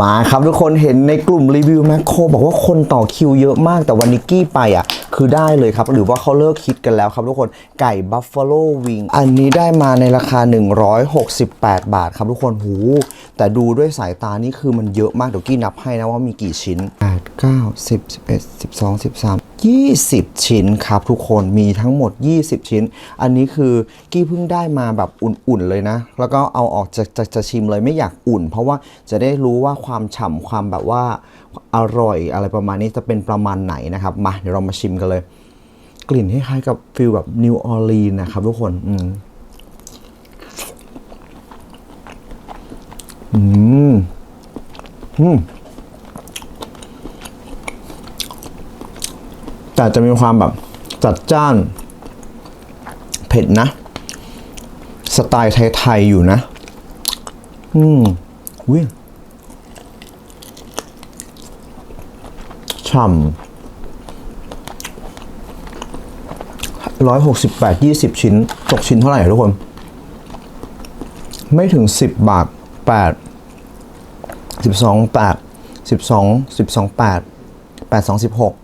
มาครับทุกคนเห็นในกลุ่มรีวิวแมคโครบอกว่าคนต่อคิวเยอะมากแต่วันนี้กี้ไปอะ คือได้เลยครับ หรือว่าเขาเลิกคิดกันแล้วครับทุกคนไก่บัฟฟาโลวิงอันนี้ได้มาในราคา 168 บาทครับทุกคนหูแต่ดูด้วยสายตานี่คือมันเยอะมากเดี๋ยวกี้นับให้นะว่ามีกี่ชิ้น8 9 10 11 12 13 20 ชิ้นครับทุกคนมีทั้งหมด 20 ชิ้น อันนี้คือกี้เพิ่งได้มาแบบอุ่นๆเลยนะ แล้วก็เอาออกจะจะจะชิมเลยไม่อยากอุ่น เพราะว่าจะได้รู้ว่าความฉ่ำความแบบว่าอร่อยอะไรประมาณนี้จะเป็นประมาณไหนนะครับ มาเดี๋ยวเรามาชิมกันเลย กลิ่นคล้ายๆกับฟิลแบบนิวออร์ลีนนะครับทุกคนอืมอืมอืม แต่จะมีความแบบจัดจ้าน เผ็ดนะ สไตล์ไทยๆอยู่นะ อืมวิฉ่ำร้อยหกสิบแปดยี่สิบชิ้น ตกชิ้นเท่าไหร่ทุกคน ไม่ถึงสิบบาทแปดสิบสองแปดสิบสองสิบสองแปดแปดสองสิบหก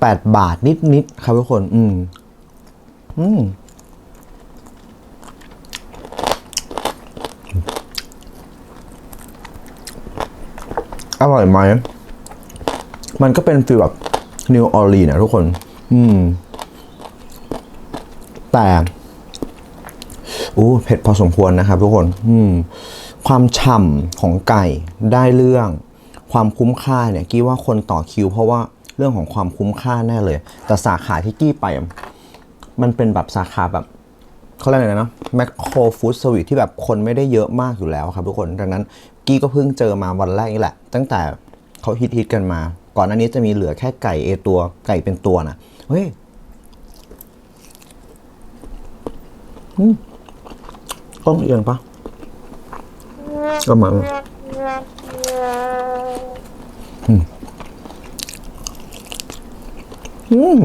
แปดบาทนิดๆครับทุกคน อืม อืม อร่อยไหม มันก็เป็นฟีลแบบนิวออร์ลีนะทุกคน อืม แต่อู้เผ็ดพอสมควรนะครับทุกคน อืม ความฉ่ำของไก่ได้เรื่อง ความคุ้มค่าเนี่ยกี้ว่าคนต่อคิวเพราะว่า เรื่องของความคุ้มค่าแน่เลย แต่สาขาที่กี้ไป มันเป็นแบบสาขาแบบเขาเรียกอะไรนะแมคโครฟู้ดสวีทที่แบบคนไม่ได้เยอะมากอยู่แล้วครับทุกคนดังนั้นกี้ก็เพิ่งเจอมาวันแรกนี่แหละ ตั้งแต่เขาฮิตฮิตๆกันมา ก่อนหน้านี้จะมีเหลือแค่ไก่เอตัวไก่เป็นตัวนะเฮ้ยต้องเอียงปะก็มาอืม อืม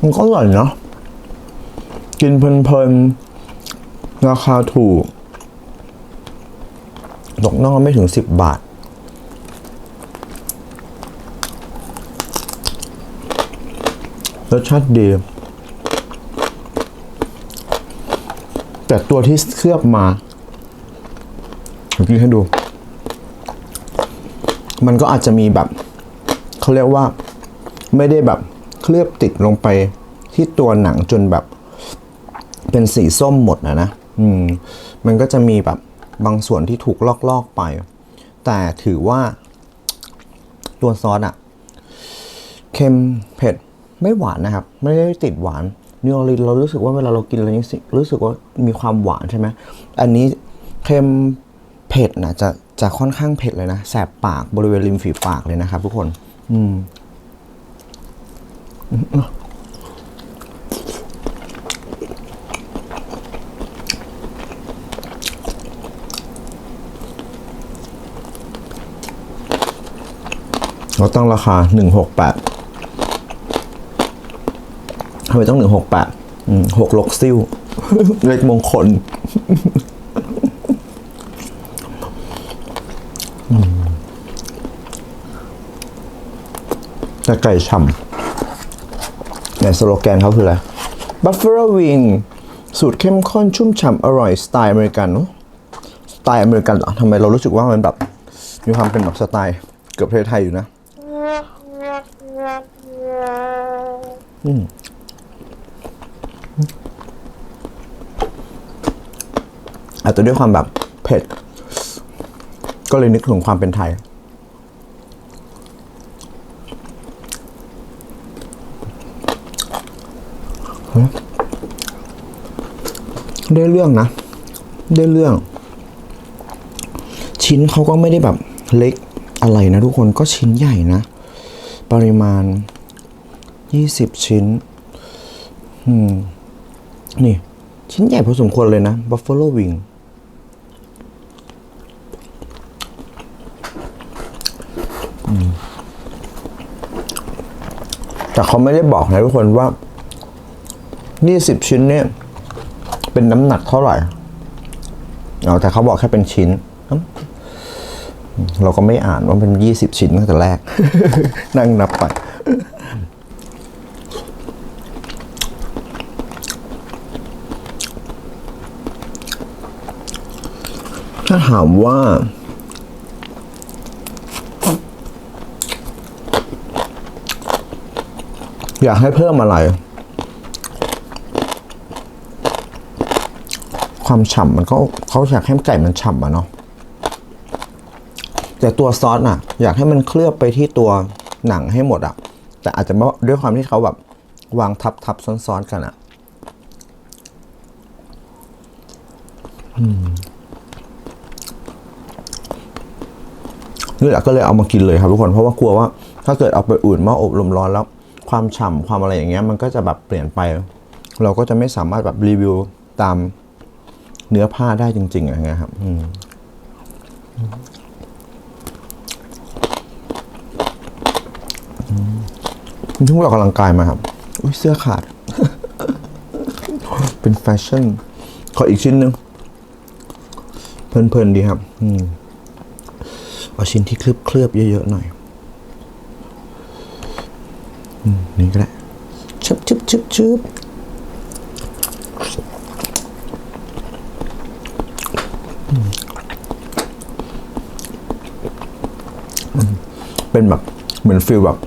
มันก็อร่อยเนาะกินเพลินๆ ราคาถูกตกนอกไม่ถึงสิบบาท รสชาติดี แต่ตัวที่เคลือบมาเดี๋ยวกินให้ดู มันก็อาจจะมีแบบเขาเรียกว่าไม่ได้แบบเคลือบติดลงไปที่ตัวหนังจนแบบ เป็นสีส้มหมดนะนะอืมมันก็จะมีแบบบางส่วนที่ถูกลอกๆไป แต่ถือว่าตัวซอสอะเค็มเผ็ดไม่หวานนะครับ ไม่ได้ติดหวานนิวออร์ลีนเรารู้สึกว่าเวลาเรากินอะไรนี้รู้สึกว่ามีความหวานใช่ไหมอันนี้เค็มเผ็ดนะจะ จะค่อนข้างเผ็ดเลยนะแสบปากบริเวณริมฝีปากเลยนะครับ ทุกคน อืมเราตั้งราคาหนึ่งหกแปดทำไมต้องหนึ่งหกแปดหกลกซิ่ว เลขมงคล แต่ไก่ฉ่ำเนี่ยสโลแกนเขาคืออะไร Buffalo Wing สูตรเข้มข้นชุ่มฉ่ำอร่อยสไตล์อเมริกันเนอะสไตล์อเมริกันเหรอทำไมเรารู้สึกว่ามันแบบ มีความเป็นแบบสไตล์เกือบประเทศไทยอยู่นะอาจจะด้วยความแบบเผ็ด ก็เลยนึกถึงความเป็นไทย ได้เรื่องนะ ได้เรื่อง ชิ้นเขาก็ไม่ได้แบบเล็กอะไรนะทุกคนก็ชิ้นใหญ่นะ ปริมาณ 20 ชิ้น อืม นี่ ชิ้นใหญ่พอสมควรเลยนะ Buffalo Wing แต่เขาไม่ได้บอกนะทุกคนว่า 20 ชิ้นเนี่ย เป็นน้ำหนักเท่าไหร่เอาแต่เขาบอกแค่เป็นชิ้นอืมเราก็ไม่อ่านว่าเป็นยี่สิบชิ้นตั้งแต่แรก นั่งนับไป ถ้าถามว่าอยากให้เพิ่มอะไร ความฉ่ำมันก็เขาอยากให้ไก่มันฉ่ำอะเนาะแต่ตัวซอสน่ะอยากให้มันเคลือบไปที่ตัวหนังให้หมดอะแต่อาจจะเพราะด้วยความที่เขาแบบวางทับทับซ้อนๆกันอะนี่แหละก็เลยเอามากินเลยครับทุกคนเพราะว่ากลัวว่า ถ้าเกิดเอาไปอุ่นหม้ออบลมร้อนแล้ว ความฉ่ำความอะไรอย่างเงี้ยมันก็จะแบบเปลี่ยนไป เราก็จะไม่สามารถแบบรีวิวตาม เนื้อผ้าได้จริง ๆอะไรเงี้ยครับอืมคุณเพิ่งออกกำลังกายมาครับ อุ้ยเสื้อขาด เป็นแฟชั่น ขออีกชิ้นหนึ่งเพลินๆดีครับ อืมเอาชิ้นที่เคลือบเคลือบๆเยอะๆหน่อยอนี่ก็ได้ชึบชึบชึบชึบอืมอืม เป็นแบบเหมือนฟิลแบบ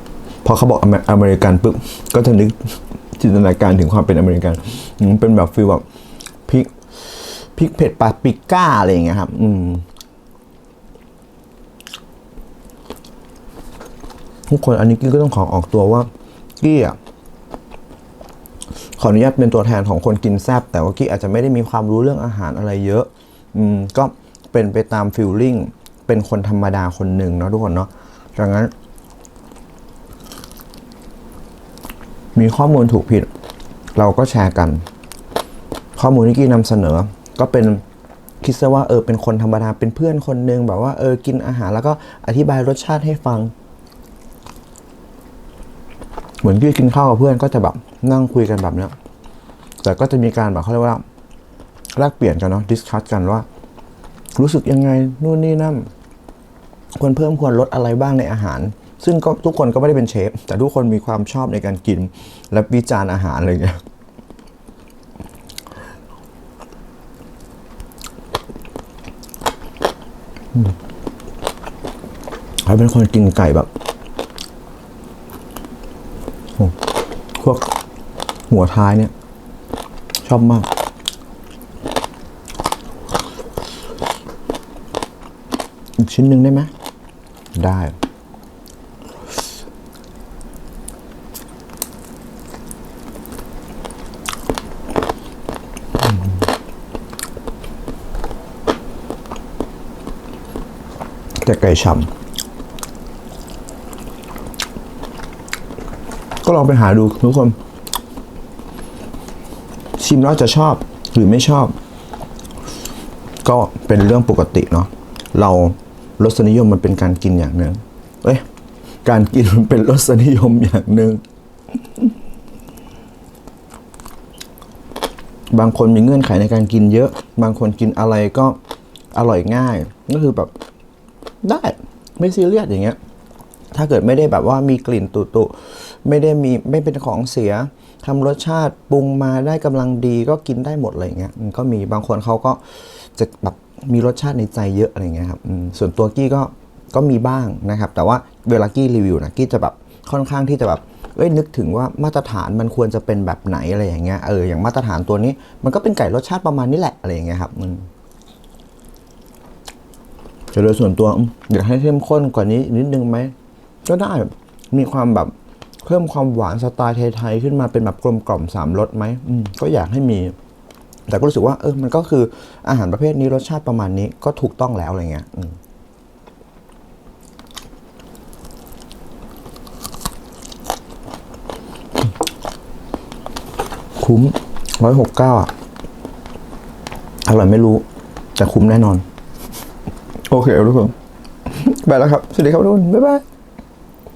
พอเขาบอกอเมริกันปุ๊บก็จะนึกจินตนาการถึงความเป็นอเมริกันเป็นแบบฟิลแบบพริกพริกเผ็ดปาปริก้าอะไรอย่างเงี้ยครับ อืมทุกคนอันนี้กี้ก็ต้องขอออกตัวว่ากี้อะขออนุญาตเป็นตัวแทนของคนกินแซบแต่ว่ากี้อาจจะไม่ได้มีความรู้เรื่องอาหารอะไรเยอะ อืมก็เป็นไปตามฟิลลิ่งเป็นคนธรรมดาคนหนึ่งเนาะทุกคนเนาะ ดังนั้น มีข้อมูลถูกผิด เราก็แชร์กัน ข้อมูลที่กี้นำเสนอ ก็เป็นคิดซะว่าเออเป็นคนธรรมดาเป็นเพื่อนคนหนึ่งแบบว่าเออกินอาหารแล้วก็อธิบายรสชาติให้ฟัง เหมือนกี้กินข้าวกับเพื่อนก็จะแบบนั่งคุยกันแบบเนี้ยแต่ก็จะมีการแบบเขาเรียกว่าแลกเปลี่ยนกันเนาะดิสคัสกันว่า รู้สึกยังไงนู่นนี่นั่น ควรเพิ่มควรลดอะไรบ้างในอาหาร ซึ่งก็ทุกคนก็ไม่ได้เป็นเชฟ แต่ทุกคนมีความชอบในการกิน และวิจารณ์อาหารอะไรอย่างเงี้ยอืมเขาเป็นคนกินไก่แบบพวกหัวท้ายเนี่ย ชอบมาก อีกชิ้นหนึ่งได้ไหม ได้ แต่ไก่ฉ่ำก็ลองไปหาดูทุกคน ชิมแล้วจะชอบหรือไม่ชอบ ก็เป็นเรื่องปกติเนาะเรา รสนิยมมันเป็นการกินอย่างหนึ่งเอ้ยการกินมันเป็นรสนิยมอย่างหนึ่งบางคนมีเงื่อนไขในการกินเยอะ บางคนกินอะไรก็อร่อยง่าย ก็คือแบบได้ไม่ซีเรียสอย่างเงี้ย ถ้าเกิดไม่ได้แบบว่ามีกลิ่นตุตุไม่ได้มีไม่เป็นของเสียทำรสชาติปรุงมาได้กำลังดีก็กินได้หมดอะไรเงี้ยอืมก็มีบางคนเขาก็จะแบบ มีรสชาติในใจเยอะอะไรเงี้ยครับส่วนตัวกี้ก็ก็มีบ้างนะครับ แต่ว่าเวลากี้รีวิวนะกี้จะแบบค่อนข้างที่จะแบบเอ้ยนึกถึงว่ามาตรฐานมันควรจะเป็นแบบไหนอะไรอย่างเงี้ยเอออย่างมาตรฐานตัวนี้ มันก็เป็นไก่รสชาติประมาณนี้แหละอะไรอย่างเงี้ยครับจะโดยส่วนตัวอยากให้เข้มข้นกว่านี้นิดนึงไหมก็ได้มีความแบบเพิ่มความหวานสไตล์ไทยๆขึ้นมาเป็นแบบกลมกล่อมสามรสไหมมก็อยากให้มี แต่ก็รู้สึกว่าเออมันก็คืออาหารประเภทนี้รสชาติประมาณนี้ก็ถูกต้องแล้วอะไรเงี้ยอืมคุ้มร้อยหกเก้าอะอร่อยไม่รู้ แต่คุ้มแน่นอน โอเคทุกคนไปแล้วครับ สวัสดีครับทุกคนบ๊ายบาย